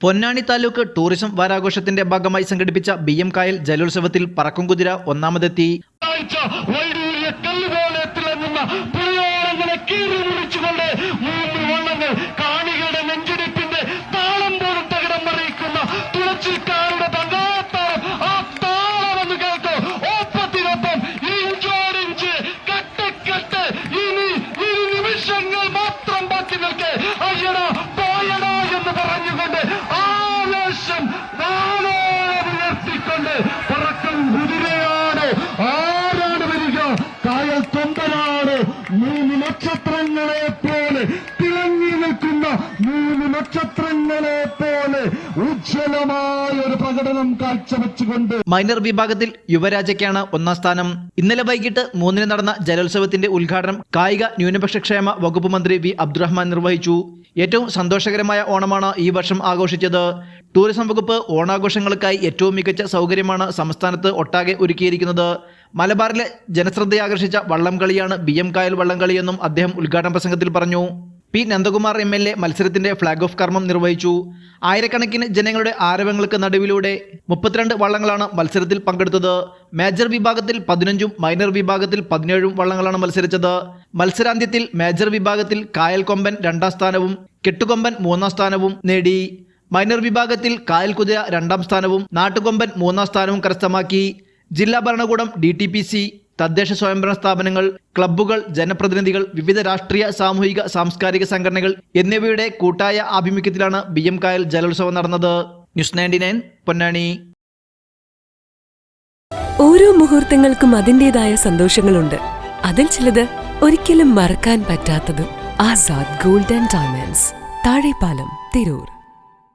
Ponnani taluk tourism വാരാഘോഷത്തിന്റെ ഭാഗമായി സംഘടിപ്പിച്ച B M കായൽ ജലോത്സവത്തിൽ പറക്കുംകുതിര ഒന്നാമതെത്തി. ആഴ്ച മൂന്ന് നക്ഷത്രങ്ങളെ പോലെ തിളങ്ങി നിൽക്കുന്ന മൂന്ന് നക്ഷത്രങ്ങളെ പോലെ ഉജ്ജ്വലമായ ഒരു പ്രകടനം കാഴ്ചവെച്ചുകൊണ്ട് മൈനർ വിഭാഗത്തിൽ യുവരാജയ്ക്കാണ് ഒന്നാം സ്ഥാനം. ഇന്നലെ വൈകിട്ട് മൂന്നിന് നടന്ന ജലോത്സവത്തിന്റെ ഉദ്ഘാടനം കായിക ന്യൂനപക്ഷ ക്ഷേമ വകുപ്പ് മന്ത്രി വി അബ്ദുറഹ്മാൻ നിർവഹിച്ചു. ഏറ്റവും സന്തോഷകരമായ ഓണമാണ് ഈ വർഷം ആഘോഷിച്ചത്. ടൂറിസം വകുപ്പ് ഓണാഘോഷങ്ങൾക്കായി ഏറ്റവും മികച്ച സൗകര്യമാണ് സംസ്ഥാനത്ത് ഒട്ടാകെ ഒരുക്കിയിരിക്കുന്നത്. മലബാറിലെ ജനശ്രദ്ധയാകർഷിച്ച വള്ളംകളിയാണ് ബി എം കായൽ വള്ളംകളിയെന്നും അദ്ദേഹം ഉദ്ഘാടന പ്രസംഗത്തിൽ പറഞ്ഞു. P Nandakumar M L A മത്സരത്തിന്റെ ഫ്ളാഗ് ഓഫ് കർമ്മം നിർവഹിച്ചു. ആയിരക്കണക്കിന് ജനങ്ങളുടെ ആരവങ്ങൾക്ക് നടുവിലൂടെ മുപ്പത്തിരണ്ട് വള്ളങ്ങളാണ് മത്സരത്തിൽ പങ്കെടുത്തത്. മേജർ വിഭാഗത്തിൽ പതിനഞ്ചും മൈനർ വിഭാഗത്തിൽ പതിനേഴും വള്ളങ്ങളാണ് മത്സരിച്ചത്. മത്സരാന്ത്യത്തിൽ മേജർ വിഭാഗത്തിൽ കായൽ കൊമ്പൻ രണ്ടാം സ്ഥാനവും കെട്ടുകൊമ്പൻ മൂന്നാം സ്ഥാനവും നേടി. മൈനർ വിഭാഗത്തിൽ കായൽ കുതിര രണ്ടാം സ്ഥാനവും നാട്ടുകൊമ്പൻ മൂന്നാം സ്ഥാനവും കരസ്ഥമാക്കി. ജില്ലാ ഭരണകൂടം ഡി ടി പി സി തദ്ദേശ സ്വയംഭരണ സ്ഥാപനങ്ങൾ ക്ലബ്ബുകൾ ജനപ്രതിനിധികൾ വിവിധ രാഷ്ട്രീയ സാമൂഹിക സാംസ്കാരിക സംഘടനകൾ എന്നിവയുടെ കൂട്ടായ ആഭിമുഖ്യത്തിലാണ് ബി എം കായൽ ജലോത്സവം നടന്നത്. News ninety nine Ponnani. ഓരോ മുഹൂർത്തങ്ങൾക്കും അതിന്റെതായ സന്തോഷങ്ങളുണ്ട്. അതിൽ ചിലത് ഒരിക്കലും മറക്കാൻ പറ്റാത്തതും. Azad gold diamonds Thazhepalam Tirur.